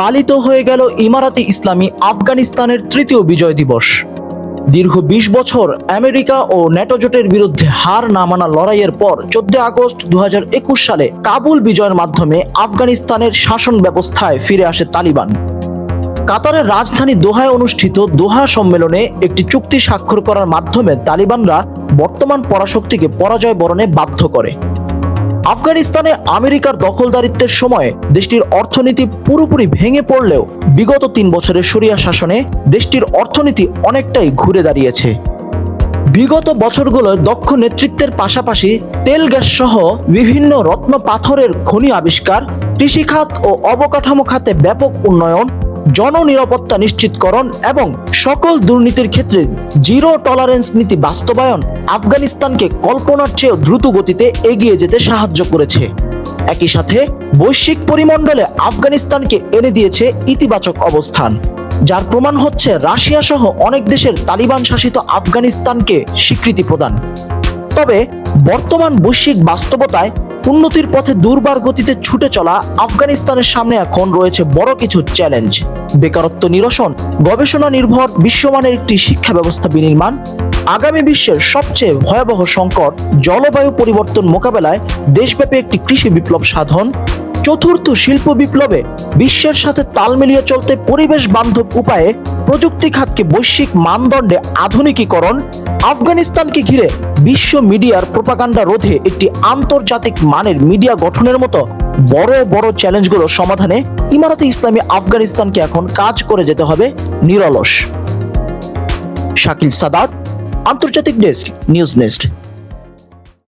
পালিত হয়ে গেল ইমারাতি ইসলামী আফগানিস্তানের তৃতীয় বিজয় দিবস। দীর্ঘ বিশ বছর আমেরিকা ও ন্যাটো জোটের বিরুদ্ধে হার না মানা লড়াইয়ের পর চোদ্দ আগস্ট দু হাজার একুশ সালে কাবুল বিজয়ের মাধ্যমে আফগানিস্তানের শাসন ব্যবস্থায় ফিরে আসে তালিবান। কাতারের রাজধানী দোহায় অনুষ্ঠিত দোহা সম্মেলনে একটি চুক্তি স্বাক্ষর করার মাধ্যমে তালিবানরা বর্তমান পরাশক্তিকে পরাজয় বরণে বাধ্য করে। আফগানিস্তানে আমেরিকার দখলদারিত্বের সময় দেশটির অর্থনীতি পুরোপুরি ভেঙে পড়লেও বিগত তিন বছরের সরিয়া শাসনে দেশটির অর্থনীতি অনেকটাই ঘুরে দাঁড়িয়েছে। বিগত বছরগুলোয় দক্ষ নেতৃত্বের পাশাপাশি তেল, গ্যাস সহ বিভিন্ন রত্ন পাথরের খনি আবিষ্কার, কৃষিখাত ও অবকাঠামো খাতে ব্যাপক উন্নয়ন জননিরাপত্তা নিশ্চিতকরণ এবং সকল দুর্নীতির ক্ষেত্রে জিরো টলারেন্স নীতি বাস্তবায়ন আফগানিস্তানকে কল্পনার চেয়েও দ্রুত গতিতে এগিয়ে যেতে সাহায্য করেছে। একই সাথে বৈশ্বিক পরিমণ্ডলে আফগানিস্তানকে এনে দিয়েছে ইতিবাচক অবস্থান, যার প্রমাণ হচ্ছে রাশিয়া সহ অনেক দেশের তালিবান শাসিত আফগানিস্তানকে স্বীকৃতি প্রদান। তবে বর্তমান বৈশ্বিক বাস্তবতায় উন্নতির পথে দুর্বার গতিতে ছুটে চলা আফগানিস্তানের সামনে এখন রয়েছে বড় কিছু চ্যালেঞ্জ। বেকারত্ব নিরসন, গবেষণা নির্ভর, বিশ্বমানের একটি শিক্ষা ব্যবস্থা বিনির্মাণ, আগামী বিশ্বের সবচেয়ে ভয়াবহ সংকট, জলবায়ু পরিবর্তন মোকাবেলায় দেশব্যাপী একটি কৃষি বিপ্লব সাধন, চতুর্থ শিল্প বিপ্লবে বিশ্বের সাথে তাল মিলিয়ে চলতে পরিবেশ বান্ধব উপায়ে প্রযুক্তি খাতকে বৈশ্বিক মানদণ্ডে আধুনিকীকরণ, আফগানিস্তানকে ঘিরে বিশ্ব মিডিয়ার প্রোপাগান্ডা রোধে একটি আন্তর্জাতিক মানের মিডিয়া গঠনের মতো বড় বড় চ্যালেঞ্জগুলো সমাধানে ইমারতে ইসলামী আফগানিস্তানকে এখন কাজ করে যেতে হবে নিরলস। শাকিল সাদাত, আন্তর্জাতিক ডেস্ক, নিউজ নেস্ট।